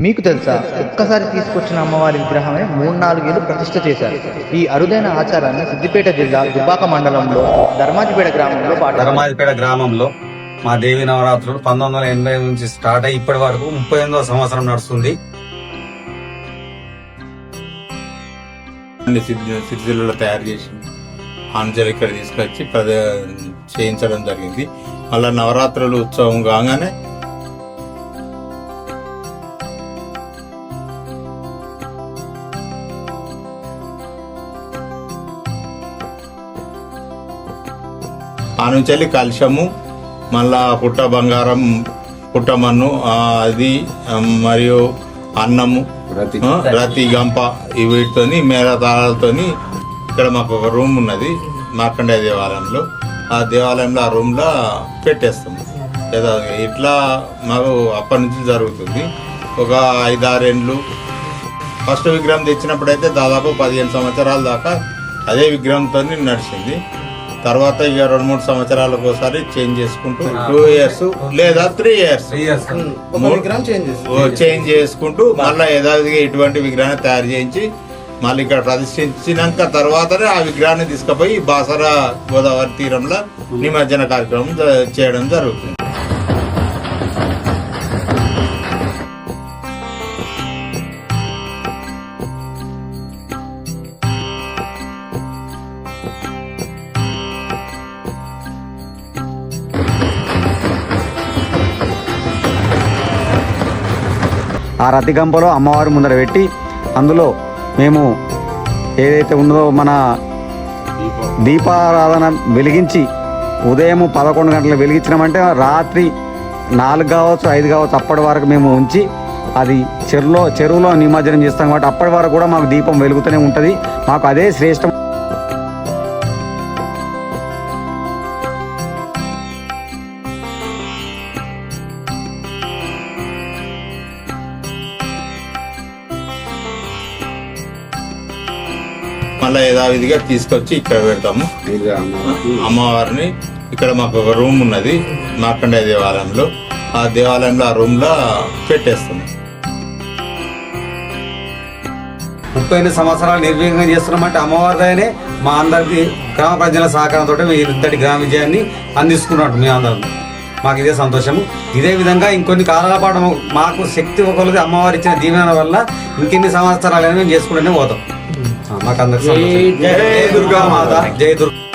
మీకు తెలుసా? ఒక్కసారి తీసుకొచ్చిన అమ్మవారి విగ్రహమే మూడు నాలుగేళ్ళు ప్రతిష్ఠ చేశారు. ఈ అరుదైన ఆచారాన్ని సిద్దిపేట జిల్లా దుబ్బాక మండలంలో ధర్మాజిపేట గ్రామంలో పాట ధర్మాజిపేట గ్రామంలో మా దేవి నవరాత్రులు పంతొమ్మిది వందల ఎనభై నుంచి స్టార్ట్ అయ్యి ఇప్పటి వరకు ముప్పై ఎనిమిదో సంవత్సరం నడుస్తుంది. అన్ని సిద్ధ- సిరిసిల్లలో తయారు చేసి ఆంజలు ఇక్కడ తీసుకొచ్చి ప్రద చేయించడం జరిగింది. మళ్ళా నవరాత్రులు ఉత్సవం కాగానే ఆ నుంచి వెళ్ళి కలుషము మళ్ళా పుట్ట బంగారం పుట్టమన్ను అది మరియు అన్నము రతి గంప. ఈ వీటితోని మేళతాళాలతోని ఇక్కడ మాకు ఒక రూమ్ ఉన్నది మార్కండేయ దేవాలయంలో. ఆ దేవాలయంలో ఆ రూమ్లో పెట్టేస్తాం. లేదా ఇట్లా మాకు అప్పటి నుంచి జరుగుతుంది. ఒక ఐదారేండ్లు ఫస్ట్ విగ్రహం తెచ్చినప్పుడు అయితే దాదాపు పదిహేను సంవత్సరాల దాకా అదే విగ్రహంతో నడిచింది. తర్వాత ఇక రెండు మూడు సంవత్సరాలకు ఒకసారి చేంజ్ చేసుకుంటూ టూ ఇయర్స్ లేదా త్రీ ఇయర్స్ చేంజ్ చేసుకుంటూ మళ్ళీ యథావిధిగా ఇటువంటి విగ్రహాన్ని తయారు చేయించి మళ్ళీ ఇక్కడ ప్రతిష్ఠించినాక తర్వాతనే ఆ విగ్రహాన్ని తీసుకుపోయి బాసర గోదావరి తీరంలో నిమజ్జన కార్యక్రమం చేయడం జరుగుతుంది. ఆ రతి గంపలో అమ్మవారి ముందర పెట్టి అందులో మేము ఏదైతే ఉన్నదో మన దీపారాధన వెలిగించి ఉదయం పదకొండు గంటలు వెలిగించినామంటే రాత్రి నాలుగు కావచ్చు ఐదు కావచ్చు అప్పటి వరకు మేము ఉంచి అది చెరువులో చెరువులో నిమజ్జనం చేస్తాం కాబట్టి అప్పటి వరకు కూడా మాకు దీపం వెలుగుతూనే ఉంటుంది. మాకు అదే శ్రేష్టం. మళ్ళీ యథావిధిగా తీసుకొచ్చి ఇక్కడ పెడతాము. అమ్మవారిని ఇక్కడ మాకు ఒక రూమ్ ఉన్నది మార్కండే దేవాలయంలో. ఆ దేవాలయంలో ఆ రూమ్లో పెట్టేస్తాము. ముప్పై ఎనిమిది సంవత్సరాలు నిర్విఘ్నంగా చేస్తున్నామంటే అమ్మవారిదైనే మా అందరికి గ్రామ ప్రజల సహకారంతో మేము ఇంతటి గ్రామ విజయాన్ని అందిస్తున్నట్టు మేము అందరం. మాకు ఇదే సంతోషము. ఇదే విధంగా ఇంకొన్ని కాలాల పాటు మాకు శక్తి ఒకరిది అమ్మవారి ఇచ్చిన దీవెన వల్ల ఇంకెన్ని సంవత్సరాలైనా మేము చేసుకుంటూనే పోతాం. మాకు అందరికి జై దుర్గా మాత జై దుర్గా.